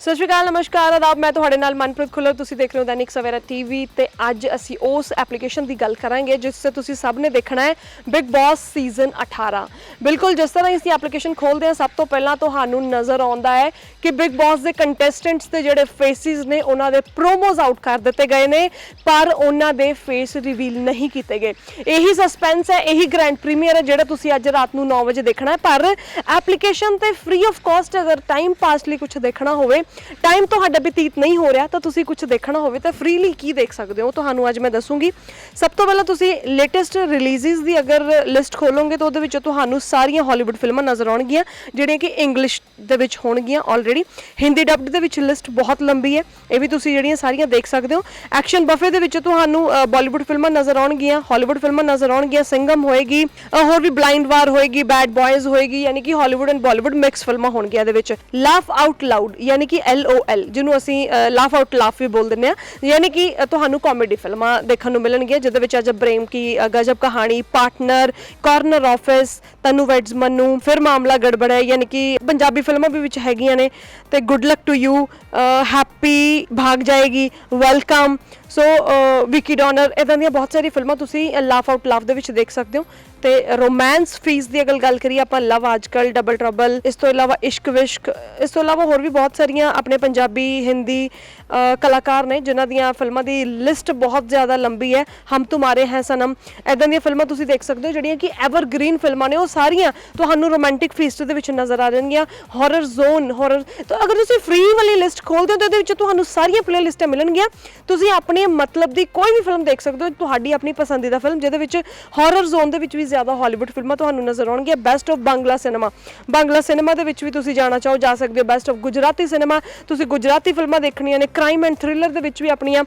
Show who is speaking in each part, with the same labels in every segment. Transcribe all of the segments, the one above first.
Speaker 1: ਸਤਿ ਸ਼੍ਰੀ ਅਕਾਲ, ਨਮਸਕਾਰ, ਆਦਾਬ, ਮੈਂ ਤੁਹਾਡੇ ਨਾਲ ਮਨਪ੍ਰੀਤ ਖੁੱਲਰ। ਤੁਸੀਂ ਦੇਖ ਰਹੇ ਹੋ ਦੈਨਿਕ ਸਵੇਰਾ ਟੀਵੀ ਤੇ ਅੱਜ ਅਸੀਂ ਉਸ ਐਪਲੀਕੇਸ਼ਨ ਦੀ ਗੱਲ ਕਰਾਂਗੇ ਜਿਸ ਤੇ ਤੁਸੀਂ ਸਭ ਨੇ ਦੇਖਣਾ ਹੈ ਬਿਗ ਬੌਸ ਸੀਜ਼ਨ 18 ਬਿਲਕੁਲ, ਜਿਸ ਤਰ੍ਹਾਂ ਅਸੀਂ ਐਪਲੀਕੇਸ਼ਨ ਖੋਲਦੇ ਹਾਂ, ਸਭ ਤੋਂ ਪਹਿਲਾਂ ਤੁਹਾਨੂੰ ਨਜ਼ਰ ਆਉਂਦਾ ਹੈ ਕਿ ਬਿਗ ਬੌਸ ਦੇ ਕੰਟੈਸਟੈਂਟਸ ਦੇ ਜਿਹੜੇ ਫੇਸਿਸ ਨੇ, ਉਹਨਾਂ ਦੇ ਪ੍ਰੋਮੋਜ਼ ਆਊਟ ਕਰ ਦਿੱਤੇ ਗਏ ਨੇ, ਪਰ ਉਹਨਾਂ ਦੇ ਫੇਸ ਰਿਵੀਲ ਨਹੀਂ ਕੀਤੇ ਗਏ। ਇਹੀ ਸਸਪੈਂਸ ਹੈ, ਇਹੀ ਗ੍ਰੈਂਡ ਪ੍ਰੀਮੀਅਰ ਹੈ, ਜਿਹੜਾ ਤੁਸੀਂ ਅੱਜ ਰਾਤ ਨੂੰ 9 ਵਜੇ ਦੇਖਣਾ ਹੈ। ਪਰ ਐਪਲੀਕੇਸ਼ਨ ਤੇ ਫ੍ਰੀ ਆਫ ਕਾਸਟ ਅਗਰ ਟਾਈਮ ਪਾਸ ਲਈ ਕੁਝ ਦੇਖਣਾ ਹੋਵੇ ਟਾਈਮ ਤੁਹਾਡਾ ਬਤੀਤ ਨਹੀਂ ਹੋ ਰਿਹਾ, ਤਾਂ ਤੁਸੀਂ ਕੁਝ ਦੇਖਣਾ ਹੋਵੇ ਤਾਂ ਫ੍ਰੀਲੀ ਕੀ ਦੇਖ ਸਕਦੇ ਹੋ ਤੁਹਾਨੂੰ ਅੱਜ ਮੈਂ ਦੱਸੂਗੀ। ਸਭ ਤੋਂ ਪਹਿਲਾਂ ਤੁਸੀਂ ਲੇਟੈਸਟ ਰਿਲੀਜ਼ਸ ਦੀ ਅਗਰ ਲਿਸਟ ਖੋਲੋਗੇ ਤਾਂ ਉਹਦੇ ਵਿੱਚ ਤੁਹਾਨੂੰ ਸਾਰੀਆਂ ਹਾਲੀਵੁੱਡ ਫਿਲਮਾਂ ਨਜ਼ਰ ਆਉਣਗੀਆਂ, ਜਿਹੜੀਆਂ ਕਿ ਇੰਗਲਿਸ਼ ਦੇ ਵਿੱਚ ਹੋਣਗੀਆਂ ਆਲਰੇਡੀ ਹਿੰਦੀ ਡਬਡ ਦੇ ਵਿੱਚ ਲਿਸਟ ਬਹੁਤ ਲੰਬੀ ਹੈ, ਇਹ ਵੀ ਤੁਸੀਂ ਜਿਹੜੀਆਂ ਸਾਰੀਆਂ ਦੇਖ ਸਕਦੇ ਹੋ। ਐਕਸ਼ਨ ਬਫੇ ਦੇ ਵਿੱਚ ਤੁਹਾਨੂੰ ਬਾਲੀਵੁੱਡ ਫਿਲਮਾਂ ਨਜ਼ਰ ਆਉਣਗੀਆਂ ਹਾਲੀਵੁੱਡ ਫਿਲਮਾਂ ਨਜ਼ਰ ਆਉਣਗੀਆਂ ਸਿੰਗਮ ਹੋਏਗੀ ਹੋਰ ਵੀ ਬਲਾਈਂਡ ਵਾਰ ਹੋਏਗੀ ਬੈਡ ਬॉयਜ਼ ਹੋਏਗੀ, ਯਾਨੀ ਕਿ ਹਾਲੀਵੁੱਡ ਐਂਡ ਬਾਲੀਵੁੱਡ ਮਿਕਸ ਫਿਲਮਾਂ ਹੋਣਗੀਆਂ ਇਹਦੇ ਵਿੱਚ। ਲਾਫ ਆਊਟ ਲਾਊਡ ਯਾਨੀ ਕਿ ਐਲ ਓ ਜਿਹਨੂੰ ਅਸੀਂ ਲਾਫ ਆਊਟ ਲਾਫ ਵੀ ਬੋਲ ਦਿੰਦੇ ਆ ਯਾਨੀ ਕਿ ਤੁਹਾਨੂੰ ਕਾਮੇਡੀ ਫਿਲਮਾਂ ਦੇਖਣ ਨੂੰ ਮਿਲਣਗੀਆਂ, ਜਿਹਦੇ ਵਿੱਚ ਅਜਬ Prem Ki Gazab Kahani partner corner office Tanu weds, Manu, ਫਿਰ ਮਾਮਲਾ ਗੜਬੜ ਹੈ। ਯਾਨੀ ਕਿ ਪੰਜਾਬੀ ਫਿਲਮਾਂ ਵੀ ਵਿੱਚ ਹੈਗੀਆਂ ਨੇ। ਤੇ good luck to you happy Bhaag Jayegi welcome so Vicky donor ਇਦਾਂ ਦੀਆਂ ਬਹੁਤ ਸਾਰੀ ਫਿਲਮਾਂ ਤੁਸੀਂ ਲਾਫ ਆਊਟ ਲਾਫ ਦੇ ਵਿੱਚ ਦੇਖ ਸਕਦੇ ਹੋ। ਤੇ ਰੋਮਾਂਸ ਫੀਸ ਦੀ ਅਗਰ ਗੱਲ ਕਰੀਏ ਆਪਾਂ ਲਵ ਅੱਜਕੱਲ ਡਬਲ ਟਰਬਲ ਇਸ ਤੋਂ ਇਲਾਵਾ ਇਸ਼ਕ ਵਿਸ਼ਕ ਇਸ ਤੋਂ ਇਲਾਵਾ ਹੋਰ ਵੀ ਬਹੁਤ ਸਾਰੀਆਂ ਆਪਣੇ ਪੰਜਾਬੀ, ਹਿੰਦੀ ਕਲਾਕਾਰ ਨੇ ਜਿਨ੍ਹਾਂ ਦੀਆਂ ਫਿਲਮਾਂ ਦੀ ਲਿਸਟ ਬਹੁਤ ਜ਼ਿਆਦਾ ਲੰਬੀ ਹੈ। ਹਮ ਤੁਮਾਰੇ ਹੈ ਸਨਮ। ਇਦਾਂ ਦੀਆਂ ਫਿਲਮਾਂ ਤੁਸੀਂ ਦੇਖ ਸਕਦੇ ਹੋ ਜਿਹੜੀਆਂ ਕਿ ਐਵਰਗ੍ਰੀਨ ਫਿਲਮਾਂ ਨੇ। ਉਹ ਸਾਰੀਆਂ ਤੁਹਾਨੂੰ ਰੋਮਾਂਟਿਕ ਫੀਸਟ ਦੇ ਵਿੱਚ ਨਜ਼ਰ ਆ ਜਾਣਗੀਆਂ। ਹਾਰਰ ਜ਼ੋਨ ਹਾਰਰ ਤਾਂ ਅਗਰ ਤੁਸੀਂ ਫ੍ਰੀ ਵਾਲੀ ਲਿਸਟ ਖੋਲਦੇ ਹੋ ਤਾਂ ਉਹਦੇ ਵਿੱਚ ਤੁਹਾਨੂੰ ਸਾਰੀਆਂ ਪਲੇਲਿਸਟਾਂ ਮਿਲਣਗੀਆਂ। ਤੁਸੀਂ ਆਪਣੇ ਮਤਲਬ ਦੀ ਕੋਈ ਵੀ ਫਿਲਮ ਦੇਖ ਸਕਦੇ ਹੋ। ਤੁਹਾਡੀ ਆਪਣੀ ਪਸੰਦੀਦਾ ਫਿਲਮ ਜਿਹਦੇ ਵਿੱਚ ਹਾਰਰ ਜ਼ੋਨ ਦੇ ਵਿੱਚ ਵੀ ਜ਼ਿਆਦਾ ਹਾਲੀਵੁੱਡ ਫਿਲਮਾਂ ਤੁਹਾਨੂੰ ਨਜ਼ਰ ਆਉਣਗੀਆਂ। Best of Bangla cinema Bangla cinema ਦੇ ਵਿੱਚ ਵੀ ਤੁਸੀਂ ਜਾਣਾ ਚਾਹੋ, ਜਾ ਸਕਦੇ ਹੋ। ਬੈਸਟ ਆਫ ਗੁਜਰਾਤੀ ਸਿਨੇਮਾ ਤੁਸੀਂ ਗੁਜਰਾਤੀ ਫਿਲਮਾਂ ਦੇਖਣੀਆਂ ਨੇ ਕ੍ਰਾਈਮ ਐਂਡ ਥ੍ਰਿਲਰ ਦੇ ਵਿੱਚ ਵੀ ਆਪਣੀਆਂ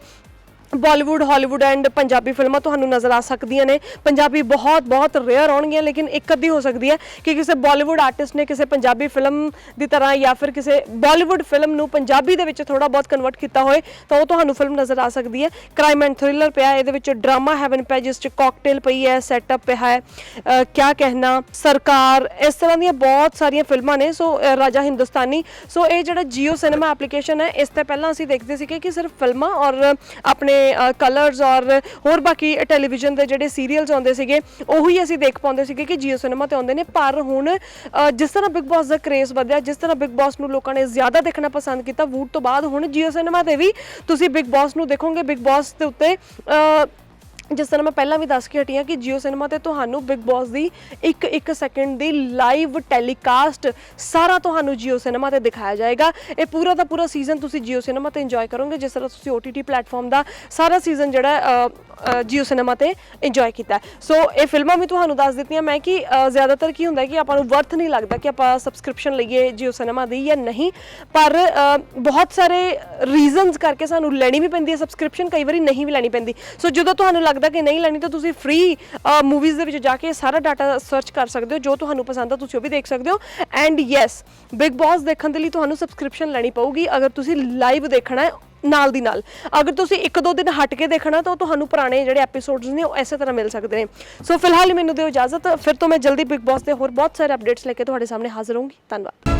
Speaker 1: ਬਾਲੀਵੁੱਡ ਹਾਲੀਵੁੱਡ ਐਂਡ ਪੰਜਾਬੀ ਫਿਲਮਾਂ ਤੁਹਾਨੂੰ ਨਜ਼ਰ ਆ ਸਕਦੀਆਂ ਨੇ। ਪੰਜਾਬੀ ਬਹੁਤ ਬਹੁਤ ਰੇਅਰ ਆਉਣਗੀਆਂ, ਲੇਕਿਨ ਇੱਕ ਅੱਧੀ ਹੋ ਸਕਦੀ ਹੈ ਕਿ ਕਿਸੇ ਬਾਲੀਵੁੱਡ ਆਰਟਿਸਟ ਨੇ ਕਿਸੇ ਪੰਜਾਬੀ ਫਿਲਮ ਦੀ ਤਰ੍ਹਾਂ ਜਾਂ ਫਿਰ ਕਿਸੇ ਬਾਲੀਵੁੱਡ ਫਿਲਮ ਨੂੰ ਪੰਜਾਬੀ ਦੇ ਵਿੱਚ ਥੋੜਾ ਬਹੁਤ ਕਨਵਰਟ ਕੀਤਾ ਹੋਏ, ਤਾਂ ਉਹ ਤੁਹਾਨੂੰ ਫਿਲਮ ਨਜ਼ਰ ਆ ਸਕਦੀ ਹੈ। ਕ੍ਰਾਈਮ ਐਂਡ ਥ੍ਰਿਲਰ ਪਿਆ, ਇਹਦੇ ਵਿੱਚ ਡਰਾਮਾ ਹੈਵਨ ਪਿਆ, ਜਿਸ ਚ ਕਾਕਟੇਲ ਪਈ ਹੈ ਸੈਟਅਪ ਪਿਆ ਹੈ, ਅਹ ਕਿਆ ਕਹਿਣਾ, ਸਰਕਾਰ, ਇਸ ਤਰ੍ਹਾਂ ਦੀਆਂ ਬਹੁਤ ਸਾਰੀਆਂ ਫਿਲਮਾਂ ਨੇ, ਸੋ ਰਾਜਾ ਹਿੰਦੁਸਤਾਨੀ। ਸੋ ਇਹ ਜਿਹੜਾ ਜੀਓ ਸਿਨੇਮਾ ਐਪਲੀਕੇਸ਼ਨ ਹੈ, ਇਸ 'ਤੇ ਪਹਿਲਾਂ ਅਸੀਂ ਦੇਖਦੇ ਸੀਗੇ ਕਿ ਸਿਰਫ ਫਿਲਮਾਂ ਔਰ ਆਪਣੇ ਕਲਰਸ ਔਰ ਹੋਰ ਬਾਕੀ ਟੈਲੀਵਿਜ਼ਨ ਦੇ ਜਿਹੜੇ ਸੀਰੀਅਲਸ ਆਉਂਦੇ ਸੀਗੇ, ਉਹੀ ਅਸੀਂ ਦੇਖ ਪਾਉਂਦੇ ਸੀਗੇ ਕਿ ਜੀਓ ਸਿਨੇਮਾ ਤੇ ਆਉਂਦੇ ਨੇ। ਪਰ ਹੁਣ ਜਿਸ ਤਰ੍ਹਾਂ ਬਿਗ ਬਾਸ ਦਾ ਕ੍ਰੇਜ਼ ਵਧਿਆ, ਜਿਸ ਤਰ੍ਹਾਂ ਬਿਗ ਬਾਸ ਨੂੰ ਲੋਕਾਂ ਨੇ ਜ਼ਿਆਦਾ ਦੇਖਣਾ ਪਸੰਦ ਕੀਤਾ, ਵੂਟ ਤੋਂ ਬਾਅਦ ਹੁਣ ਜੀਓ ਸਿਨੇਮਾ ਤੇ ਵੀ ਤੁਸੀਂ ਬਿਗ ਬਾਸ ਨੂੰ ਦੇਖੋਗੇ ਬਿਗ ਬਾਸ ਦੇ ਉੱਤੇ ਜਿਸ ਤਰ੍ਹਾਂ ਮੈਂ ਪਹਿਲਾਂ ਵੀ ਦੱਸ ਕੇ ਹਟੀ ਹਾਂ ਕਿ ਜੀਓ ਸਿਨੇਮਾ ਤੇ ਤੁਹਾਨੂੰ ਬਿਗ ਬਾਸ ਦੀ ਇੱਕ ਇੱਕ ਸੈਕਿੰਡ ਦੀ ਲਾਈਵ ਟੈਲੀਕਾਸਟ ਸਾਰਾ ਤੁਹਾਨੂੰ ਜੀਓ ਸਿਨੇਮਾ ਤੇ ਦਿਖਾਇਆ ਜਾਏਗਾ। ਇਹ ਪੂਰਾ ਦਾ ਪੂਰਾ ਸੀਜ਼ਨ ਤੁਸੀਂ ਜੀਓ ਸਿਨੇਮਾ ਤੇ ਇੰਜੋਏ ਕਰੋਗੇ, ਜਿਸ ਤਰ੍ਹਾਂ ਤੁਸੀਂ OTT ਪਲੇਟਫਾਰਮ ਦਾ ਸਾਰਾ ਸੀਜ਼ਨ ਜਿਹੜਾ ਜੀਓ ਸਿਨੇਮਾ ਤੇ ਇੰਜੋਏ ਕੀਤਾ। ਸੋ ਇਹ ਫਿਲਮਾਂ ਵੀ ਤੁਹਾਨੂੰ ਦੱਸ ਦਿੱਤੀਆਂ ਮੈਂ ਕਿ ਜ਼ਿਆਦਾਤਰ ਕੀ ਹੁੰਦਾ ਕਿ ਆਪਾਂ ਨੂੰ ਵਰਥ ਨਹੀਂ ਲੱਗਦਾ ਕਿ ਆਪਾਂ ਸਬਸਕ੍ਰਿਪਸ਼ਨ ਲਈਏ ਜੀਓ ਸਿਨੇਮਾ ਦੀ ਜਾਂ ਨਹੀਂ। ਪਰ ਬਹੁਤ ਸਾਰੇ ਰੀਜ਼ਨਸ ਕਰਕੇ ਸਾਨੂੰ ਲੈਣੀ ਵੀ ਪੈਂਦੀ ਹੈ ਸਬਸਕ੍ਰਿਪਸ਼ਨ ਕਈ ਵਾਰੀ ਨਹੀਂ ਵੀ ਲੈਣੀ ਪੈਂਦੀ। ਸੋ ਜਦੋਂ ਤੁਹਾਨੂੰ ਲੱਗਦਾ ਕਿ ਨਹੀਂ ਲੈਣੀ, ਤਾਂ ਤੁਸੀਂ ਫ੍ਰੀ ਮੂਵੀਜ਼ ਦੇ ਵਿੱਚ ਜਾ ਕੇ ਸਾਰਾ ਡਾਟਾ ਸਰਚ ਕਰ ਸਕਦੇ ਹੋ, ਜੋ ਤੁਹਾਨੂੰ ਪਸੰਦ ਆ ਤੁਸੀਂ ਉਹ ਵੀ ਦੇਖ ਸਕਦੇ ਹੋ। ਐਂਡ ਯੈਸ ਬਿਗ ਬਾਸ ਦੇਖਣ ਦੇ ਲਈ ਤੁਹਾਨੂੰ ਸਬਸਕ੍ਰਿਪਸ਼ਨ ਲੈਣੀ ਪਊਗੀ। ਅਗਰ ਤੁਸੀਂ ਲਾਈਵ ਦੇਖਣਾ ਹੈ ਨਾਲ ਦੀ ਨਾਲ। ਅਗਰ ਤੁਸੀਂ ਇੱਕ ਦੋ ਦਿਨ ਹਟ ਕੇ ਦੇਖਣਾ ਤਾਂ ਉਹ ਤੁਹਾਨੂੰ ਪੁਰਾਣੇ ਜਿਹੜੇ ਐਪੀਸੋਡਸ ਨੇ, ਉਹ ਐਸੇ ਤਰ੍ਹਾਂ ਮਿਲ ਸਕਦੇ ਨੇ। ਸੋ ਫਿਲਹਾਲ ਮੈਨੂੰ ਦਿਓ ਇਜਾਜ਼ਤ। ਫਿਰ ਤੋਂ ਮੈਂ ਜਲਦੀ ਬਿਗ ਬਾਸ ਦੇ ਹੋਰ ਬਹੁਤ ਸਾਰੇ ਅਪਡੇਟਸ ਲੈ ਕੇ ਤੁਹਾਡੇ ਸਾਹਮਣੇ ਹਾਜ਼ਰ ਹੋਊਂਗੀ। ਧੰਨਵਾਦ।